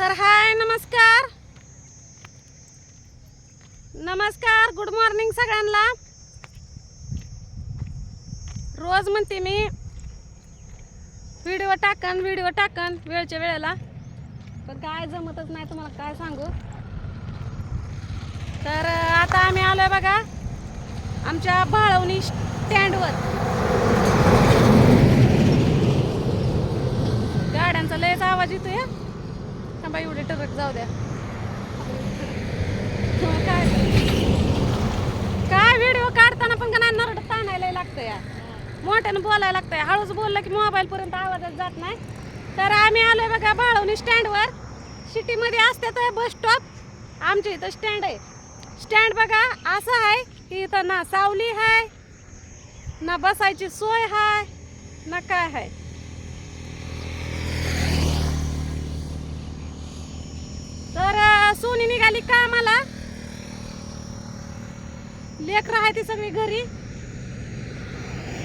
तर हाय नमस्कार. नमस्कार गुड मॉर्निंग सगळ्यांना. रोज म्हणते मी व्हिडिओ टाकन व्हिडिओ टाकन वेळच्या वेळेला. पण काय जमतच नाही तुम्हाला काय सांगू. तर आता आम्ही आलोय बघा आमच्या बाळवणी स्टँडवर गाड्यांचा लयच आवाज येतोय हं. थांबा एवढे टरक जाऊ द्या. काय काय व्हिडिओ काढताना पण का नाही नरडत ताणायला लागतं या मोठ्यानं बोलायला लागतंय. हळूच बोललं की मोबाईल पर्यंत आवाजच जात नाही. तर आम्ही आलोय बघा बाळवणी स्टँडवर सिटीमध्ये असते तर बस स्टॉप आमच्या इथं स्टँड आहे. स्टँड बघा असं आहे. की इथं ना सावली आहे ना बसायची सोय आहे ना काय आहे तर अं, सोनी निघाली कामाला लेकरं आहे ती सगळी घरी.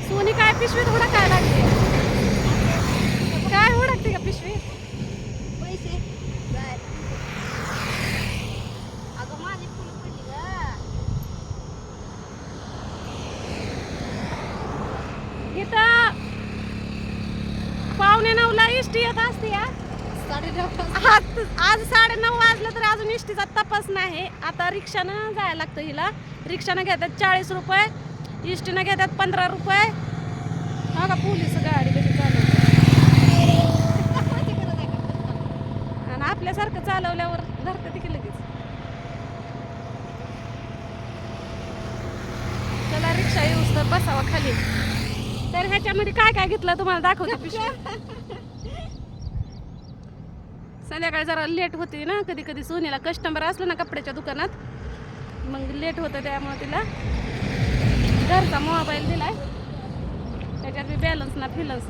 सोनी काय पिशवीत हुडकाय लागते काय हुडकते का पिशवी पैसे. अगं माझी फुलं पडली ग. इथं पावणे नऊला इष्टी येत असते या आज आज साडे नऊ वाजलं तर अजून इष्टीचा तपास नाही. आता रिक्षानं जायला लागतं हिला. रिक्षानं घेतात चाळीस रुपये इष्टीनं घेतात पंधरा रुपये. हा का पोलीस गाडी कशी चालवते? आणि आपल्यासारखं चालवल्यावर धरतं तिकडे लगेच. चला रिक्षा येऊस तर बसावा खाली. तर ह्याच्यामध्ये काय काय घेतलं तुम्हाला दाखवतो पिशवी? संध्याकाळी जरा लेट होते ना कधी कधी सोनीला कस्टमर असलं ना कपड्याच्या दुकानात मग लेट होतं त्यामुळे तिला घरचा मोबाईल दिला आहे त्याच्यात मी बॅलन्स ना फिलन्स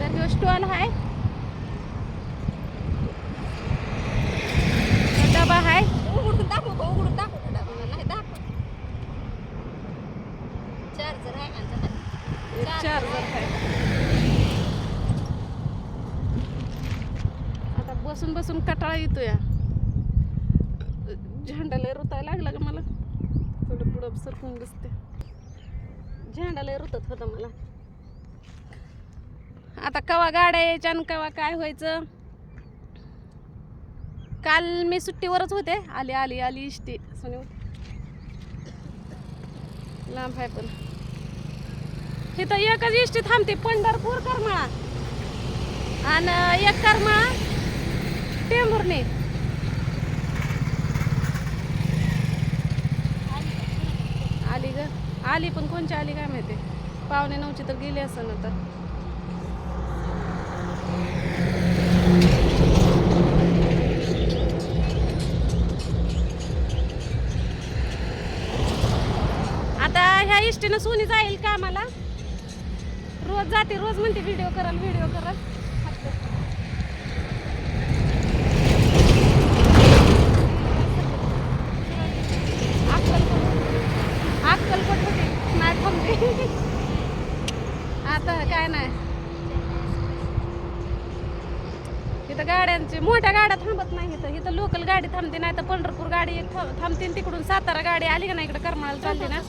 तर ह्यो स्टॉल आहे तो डबा आहे उघडून दाखव का उघडून दाखव का डबा नाही दाखव चार्जर आहे का त्याच्यात? चार्जर आहे आता बसून कटाळा येतो या झेंडा लय रुतायला लागला का मला. थोडं पुढं सरकून दिसते झेंडाला रुतत होतं मला. आता कवा गाड्या यायच्या आणि कवा काय व्हायचं? काल मी सुट्टीवरच होते. आली आली आली इष्टी. सोनी उठ. लांब आहे पण. तिथं एकच इष्टी थांबते. पंढरपूर करमाळा. आणि एक करमाळा टेंभुर्णी आली ग. आली पण कोणची आली काय माहिती? पावणे नऊची तर गेली असं तर. आता ह्या इष्टीनं सोनी जाईल का आम्हाला रोज जाते रोज म्हणते व्हिडिओ कराल व्हिडिओ कराल अक्कलकोट अक्कलकोट होती नाही थांबते आता काय नाही इथं गाड्यांची मोठ्या गाड्या थांबत नाही इथं. इथं लोकल गाडी थांबते नाही तर पंढरपूर गाडी एक थांब- थांबते आणि तिकडून सातारा गाडी आली का नाही इकडे करमाळा चालते ना.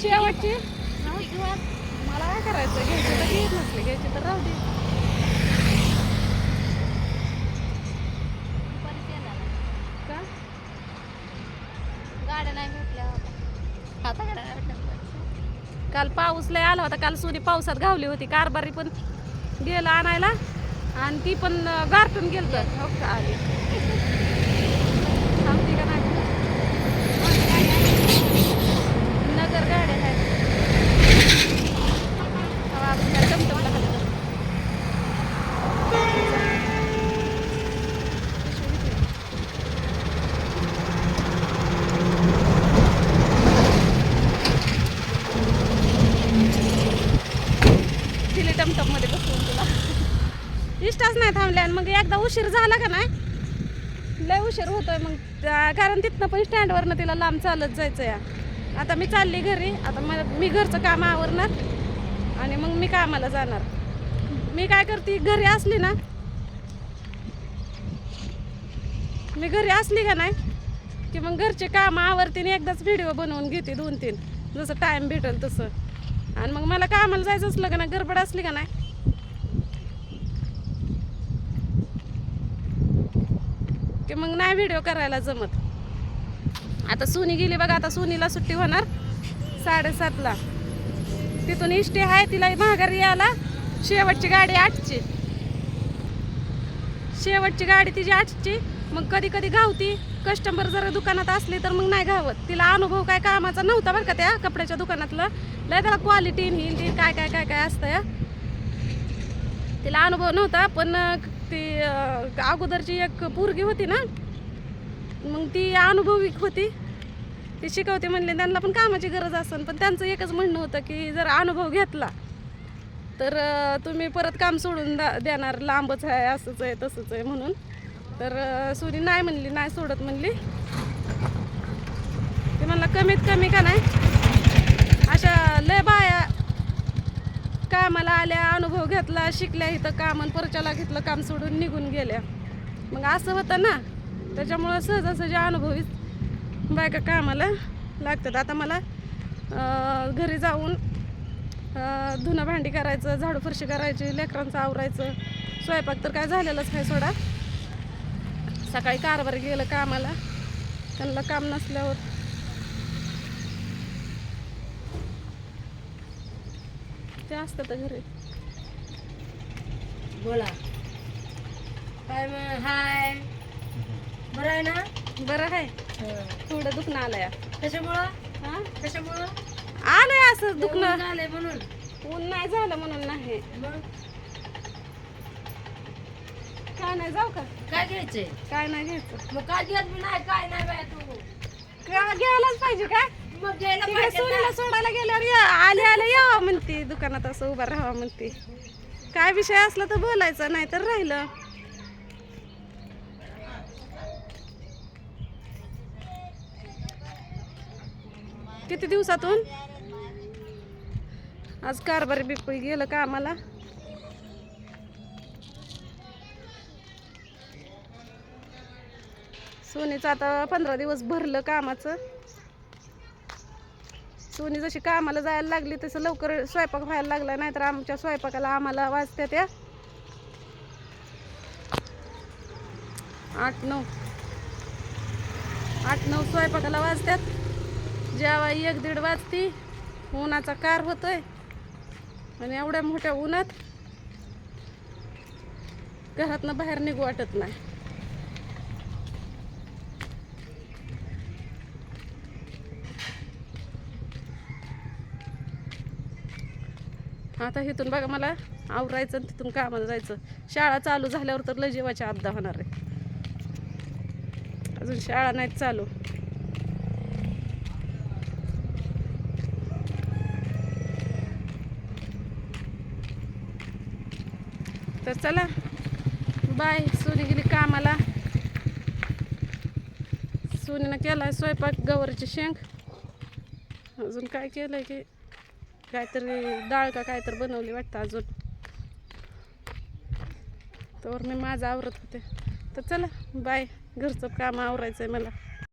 शेवटची? मला काय करायचं? घ्यायची तर घेत नसले घ्यायची तर राहू दे. का? गाड्या नाही भेटल्या आता. आता गाड्या नाही भेटल्या काल पाऊस लय आला होता काल सूर्य पावसात घावली होती कारभारी पण गेला आणायला. आणि ती पण अं, गारठून गेलं तर हो का आली. थांबती का नाही नगर गाड्या आहेत. टमटमला हलतो. दिले टमटममध्ये बसवून तुला इष्टाच नाही थांबले आणि मग एकदा उशीर झाला का नाही? लय उशीर होतोय मग. कारण तिथनं पण स्टँडवरनं तिला लांब चालत जायचं या आता मी चालली घरी. आता मला मी घरचं काम आवरणार आणि मग मी कामाला जाणार. मी काय करते घरी असली ना मी घरी असली का नाही की मग घरचे काम आवरतीन आणि एकदाच व्हिडिओ बनवून घेते दोन तीन जसं टाईम भेटेल तसं. आणि मग मला कामाला जायचं असलं का नाही गडबड असली का नाही की मग नाही व्हिडिओ करायला जमत. आता सुनी गेली बघा आता सुनीला सुट्टी होणार साडेसातला. तिथून इष्टी आहे तिला माघारी यायला. शेवटची गाडी आठची. शेवटची गाडी तिची आठची. मग कधी कधी घावती. कस्टमर जर दुकानात असले तर मग नाही घावत. तिला अनुभव काय कामाचा नव्हता बरं का त्या कपड्याच्या दुकानातलं. लय त्याला क्वालिटी हिल काय काय काय काय असतं या. तिला अनुभव नव्हता पण ती अगोदरची एक पोरगी होती ना मग ती अनुभवी होती. ती शिकवते म्हणले त्यांना पण कामाची गरज असेल पण त्यांचं एकच म्हणणं होतं की जर अनुभव घेतला तर तुम्ही परत काम सोडून दा- देणार. लांबच आहे असंच आहे तसंच आहे म्हणून. तर सुरी नाही म्हणली नाही सोडत म्हणली. ते म्हणलं कमीत कमी का नाही? अशा लय बाया कामाला आल्या अनुभव घेतला शिकल्या इथं काम आणि परच्याला घेतलं काम सोडून निघून गेल्या. मग असं होतं ना त्याच्यामुळं सहजासहजी अनुभवी बायका कामाला लागतात. आता मला घरी जाऊन धुणं भांडी करायचं झाडू फरशी करायची लेकरांचं आवरायचं स्वयंपाक तर काय झालेलंच आहे सोडा. सकाळी कारभार गेलं कामाला. त्यांना काम नसल्यावर ते असतात घरी. बोला. काय मग? हाय. बरं आहे ना? बरं आहे. थोडं दुखणं आलंय. कशामुळं? हा? कशामुळं? आलंय असं दुखणं. झालंय म्हणून. ऊन नाही झालं म्हणून नाही. मग? काय नाही जाऊ का? काय घ्यायचंय? काय नाही घ्यायचं. मग काय घेत नाही? काय नाही बाय तू? का घ्यायलाच पाहिजे काय मग घ्यायला तिकडे पाहिजे सोनीला सोडायला गेल्यावर या. आले आले दुकानात असं उभं राहावं म्हणते. काय विषय असला तर बोलायचा नाही तर राहिलं. किती दिवसातून? आज कारभारी बिपळी गेलं का आम्हाला? सोनीचं आता पंधरा दिवस भरलं कामाचं. सोनी जशी कामाला जायला लागली तसं लवकर स्वयंपाक व्हायला लागला नाहीतर आमच्या स्वयंपाकाला आम्हाला वाजत्या त्या. आठ नऊ. आठ नऊ स्वयंपाकाला वाजत्यात. जेव्हा एक दीड वाजती. उन्हाचा कार होतोय. आणि एवढ्या मोठ्या उन्हात घरातनं बाहेर निघू वाटत नाही. आता इथून बघा मला आवरायचं आणि तिथून कामाला जायचं. शाळा चालू झाल्यावर तर लय जीवाची आपदा होणार आहे. अजून शाळा नाहीत चालू. तर चला बाय सोनी गेली कामाला. सोनीनं केला स्वयंपाक गवरची शेंग. अजून काय केलंय की? काहीतरी डाळ का काहीतरी बनवली वाटतं अजून. तर मी माझं आवरत होते. तर चला बाय. घरचं काम आवरायचं आहे मला.